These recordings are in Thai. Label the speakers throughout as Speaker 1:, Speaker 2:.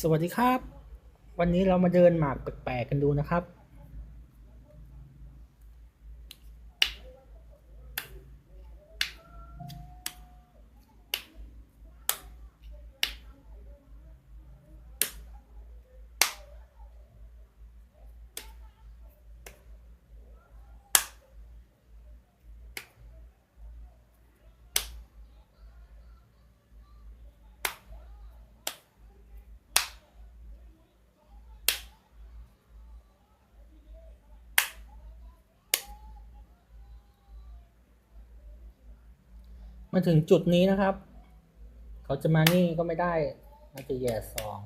Speaker 1: สวัสดีครับ วันนี้เรามาเดินหมากแปลกๆกันดูนะครับ มาถึงจุดนี้นะครับ เขาจะมานี่ก็ไม่ได้น่าจะแย่สอง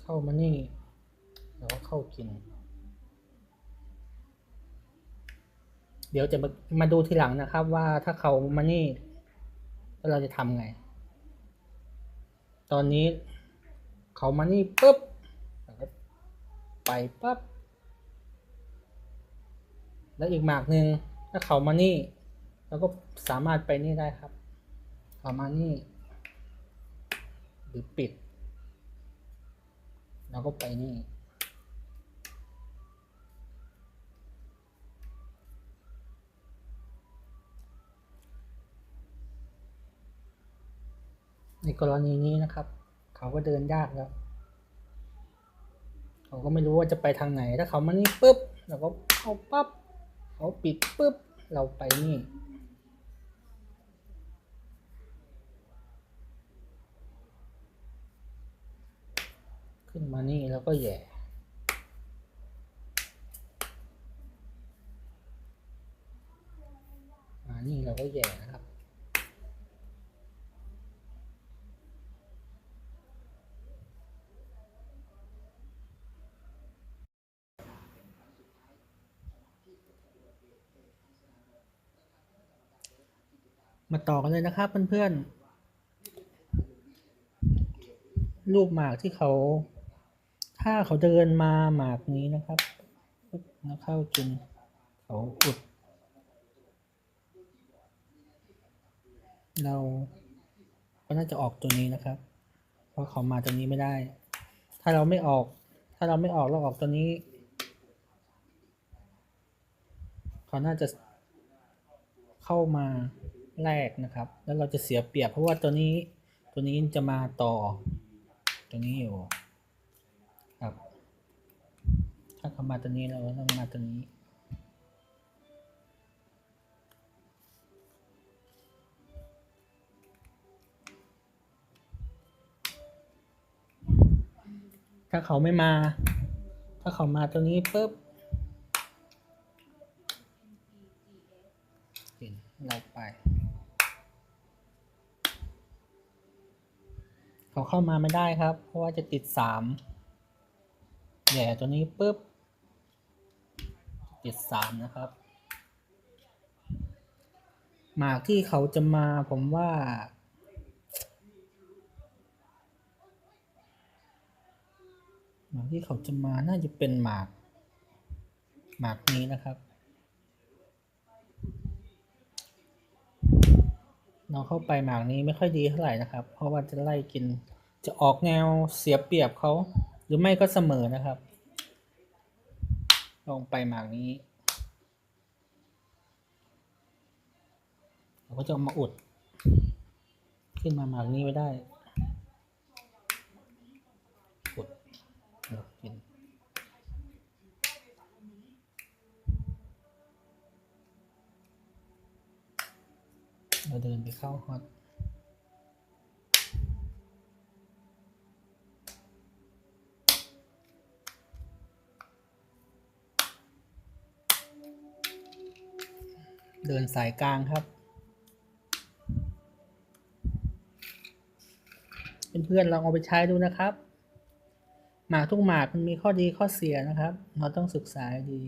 Speaker 1: เข้ามานี่แล้วก็เข้ากิน เดี๋ยวจะมามาดูทีหลังนะครับว่าถ้าเขามานี่แล้วเราจะทำไง ตอนนี้เขามานี่ปุ๊บแล้วก็ไปปั๊บ แล้วอีกหมากหนึ่งถ้าเขามานี่เราก็สามารถไปนี่ได้ครับ เขามานี่ หรือปิดเราก็ไปนี่ในกรณีนี้นะครับ เขาก็เดินยากแล้ว เขาก็ไม่รู้ว่าจะไปทางไหน ถ้าเขามานี่ปุ๊บเราก็เข้าปั๊บ เขาปิดปุ๊บ เราไปนี่ ขึ้นมานี่แล้วก็แย่มานี่เราก็แย่นะครับ มาต่อกันเลยนะครับเพื่อนๆรูปหมากที่เขา ถ้าเขาเดินมาหมากนี้นะครับแล้วเข้ากินเขาอุด เราก็น่าจะออกตัวนี้นะครับ เพราะเขามาตัวนี้ไม่ได้ ถ้าเราไม่ออก ถ้าเราไม่ออกเราออกตัวนี้ เขาน่าจะเข้ามา แรกนะครับ แล้วเราจะเสียเปรียบเพราะว่าตัวนี้ตัวนี้จะมาต่อ ตัวนี้อยู่ครับ ถ้าเขามาตัวนี้เราก็ต้องมาตัวนี้ถ้าเขาไม่มา ถ้าเขามาตัวนี้ปุ๊บเราไป เขาเข้ามาไม่ได้ครับ เพราะว่าจะติดสามแย่ตัวนี้ปุ๊บ ติดสามนะครับ หมากที่เขาจะมาผมว่าหมากที่เขาจะมาน่าจะเป็นหมาก หมากนี้นะครับ เราเข้าไปหมากนี้ไม่ค่อยดีเท่าไหร่นะครับ เพราะว่าจะไล่กิน จะออกแนวเสียเปรียบเขาหรือไม่ก็เสมอนะครับ ลงไปหมากนี้เราก็จะมาอุด ขึ้นมาหมากนี้ไว้ได้อุดกิน เราเดินไปเข้าฮอตเดินสายกลางครับ เพื่อนๆลองเอาไปใช้ดูนะครับ หมากทุกหมากมันมีข้อดีข้อเสียนะครับ เราต้องศึกษาดี